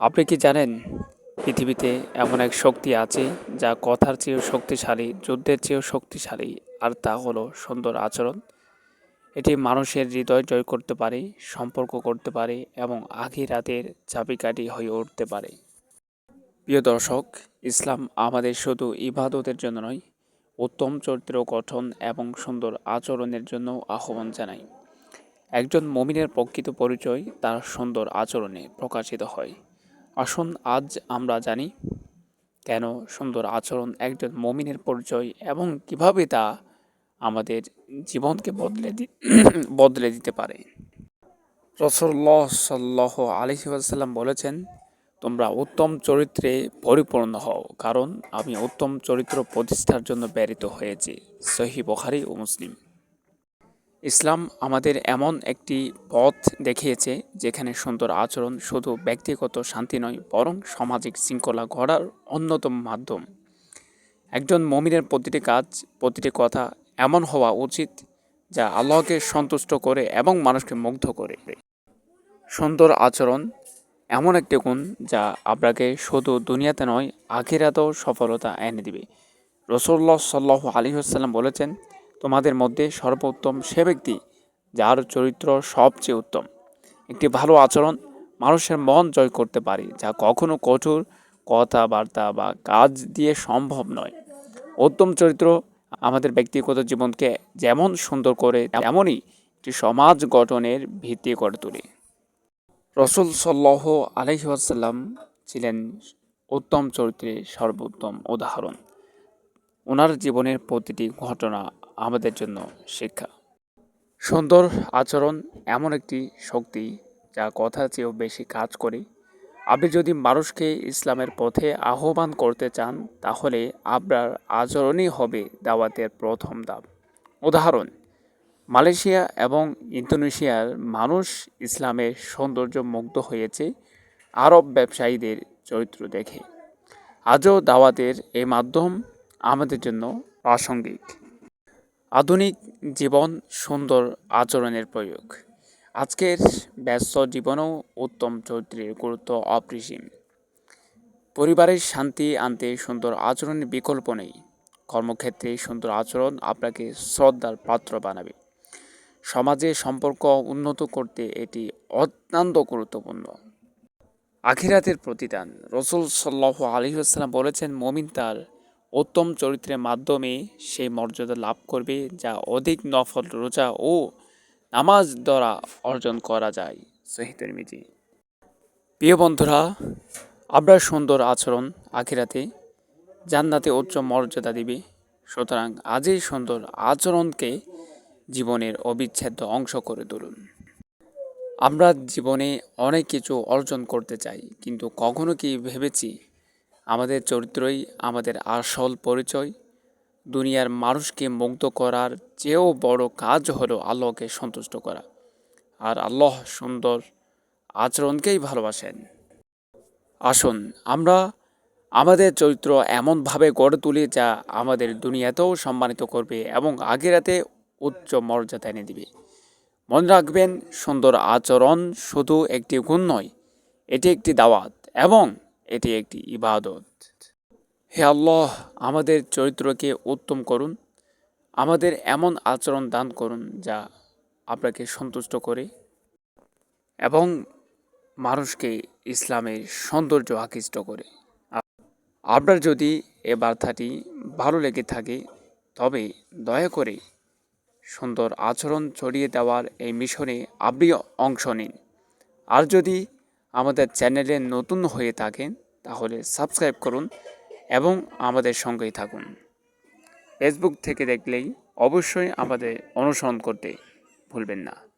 আপনি কি জানেন পৃথিবীতে এমন এক শক্তি আছে যা কথার চেয়েও শক্তিশালী, যুদ্ধের চেয়েও শক্তিশালী, আর তা হলো সুন্দর আচরণ? এটি মানুষের হৃদয় জয় করতে পারে, সম্পর্ক করতে পারে এবং আঘি রাতের চাবিকাঠি হয়ে উঠতে পারে। প্রিয় দর্শক, ইসলাম আমাদের শুধু ইবাদতের জন্য নয়, উত্তম চরিত্র গঠন এবং সুন্দর আচরণের জন্য আহ্বান জানায় একজন মমিনের প্রকৃত পরিচয় তার সুন্দর আচরণে প্রকাশিত হয়। আসুন, আজ আমরা জানি কেন সুন্দর আচরণ একজন মমিনের পরিচয় এবং কীভাবে তা আমাদের জীবনকে বদলে বদলে দিতে পারে। রসল্লাহ সাল্লাহ আলহিসাল্লাম বলেছেন, তোমরা উত্তম চরিত্রে পরিপূর্ণ হও, কারণ আমি উত্তম চরিত্র প্রতিষ্ঠার জন্য প্রেরিত হয়েছি। সহি বখারি ও মুসলিম। ইসলাম আমাদের এমন একটি পথ দেখিয়েছে যেখানে সুন্দর আচরণ শুধু ব্যক্তিগত শান্তি নয়, বরং সামাজিক শৃঙ্খলা গড়ার অন্যতম মাধ্যম। একজন মমিনের প্রতিটি কাজ, প্রতিটি কথা এমন হওয়া উচিত যা আল্লাহকে সন্তুষ্ট করে এবং মানুষকে মুগ্ধ করে। সুন্দর আচরণ এমন একটি গুণ যা আপনাকে শুধু দুনিয়াতে নয়, আখিরাতেও সফলতা এনে দিবে। রসুল্লাহ সাল্লাহ আলী আসাল্লাম বলেছেন তোমাদের মধ্যে সর্বোত্তম সে ব্যক্তি যার চরিত্র সবচেয়ে উত্তম। একটি ভালো আচরণ মানুষের মন জয় করতে পারে, যা কখনো কঠোর কথাবার্তা বা কাজ দিয়ে সম্ভব নয়। উত্তম চরিত্র আমাদের ব্যক্তিগত জীবনকে যেমন সুন্দর করে, তেমনই একটি সমাজ গঠনের ভিত্তি করে তোলে। রসুল সাল্লাহ আলহিহাসাল্লাম ছিলেন উত্তম চরিত্রের সর্বোত্তম উদাহরণ। ওনার জীবনের প্রতিটি ঘটনা আমাদের জন্য শিক্ষা। সুন্দর আচরণ এমন একটি শক্তি যা কথা চেয়েও বেশি কাজ করে। আপনি যদি মানুষকে ইসলামের পথে আহ্বান করতে চান, তাহলে আপনার আচরণই হবে দাওয়াতের প্রথম ধাপ। উদাহরণ, মালয়েশিয়া এবং ইন্দোনেশিয়ার মানুষ ইসলামের সৌন্দর্য মুগ্ধ হয়েছে, আরব ব্যবসায়ীদের চরিত্র দেখে। আজও দাওয়াতের এই মাধ্যম আমাদের জন্য প্রাসঙ্গিক। আধুনিক জীবন সুন্দর আচরণের প্রয়োগ। আজকের ব্যস্ত জীবনেও উত্তম চরিত্রের গুরুত্ব অপরিসীম। পরিবারের শান্তি আনতে সুন্দর আচরণের বিকল্প নেই। কর্মক্ষেত্রে সুন্দর আচরণ আপনাকে শ্রদ্ধার পাত্র বানাবে। সমাজে সম্পর্ক উন্নত করতে এটি অত্যন্ত গুরুত্বপূর্ণ। আখিরাতের প্রতিদান। রসুল সাল্লাহ আলহিহাস্লাম বলেছেন, মমিন তার উত্তম চরিত্রের মাধ্যমে সেই মর্যাদা লাভ করবে, যা অধিক নফল রোজা ও নামাজ দ্বারা অর্জন করা যায়। সহিতের মিজি প্রিয় বন্ধুরা আপনার সুন্দর আচরণ আখিরাতে জান্নাতে উচ্চ মর্যাদা দিবে। সুতরাং আজই সুন্দর আচরণকে জীবনের অবিচ্ছেদ্য অংশ করে তুলুন। আমরা জীবনে অনেক কিছু অর্জন করতে চাই, কিন্তু কখনো কি ভেবেছি আমাদের চরিত্রই আমাদের আসল পরিচয়। দুনিয়ার মানুষকে মুগ্ধ করার চেয়েও বড় কাজ হলো আল্লাহকে সন্তুষ্ট করা। আর আল্লাহ সুন্দর আচরণকেই ভালোবাসেন। আসুন, আমরা আমাদের চরিত্র এমনভাবে গড়ে তুলি যা আমাদের দুনিয়াতেও সম্মানিত করবে এবং আগেরাতে উচ্চ মর্যাদা এনে দিবে। মনে রাখবেন, সুন্দর আচরণ শুধু একটি গুণ নয়, এটি একটি দাওয়াত এবং এটি একটি ইবাদত। হে আল্লাহ, আমাদের চরিত্রকে উত্তম করুন। আমাদের এমন আচরণ দান করুন যা আপনাকে সন্তুষ্ট করে এবং মানুষকে ইসলামের সৌন্দর্য আকৃষ্ট করে। আপনার যদি এ বার্তাটি ভালো লেগে থাকে, তবে দয়া করে সুন্দর আচরণ ছড়িয়ে দেওয়ার এই মিশনে আপনি অংশ নিন। আর যদি আমাদের চ্যানেলে নতুন হয়ে থাকেন, তাহলে সাবস্ক্রাইব করুন এবং আমাদের সঙ্গেই থাকুন। ফেসবুক থেকে দেখলেই অবশ্যই আমাদের অনুসরণ করতে ভুলবেন না।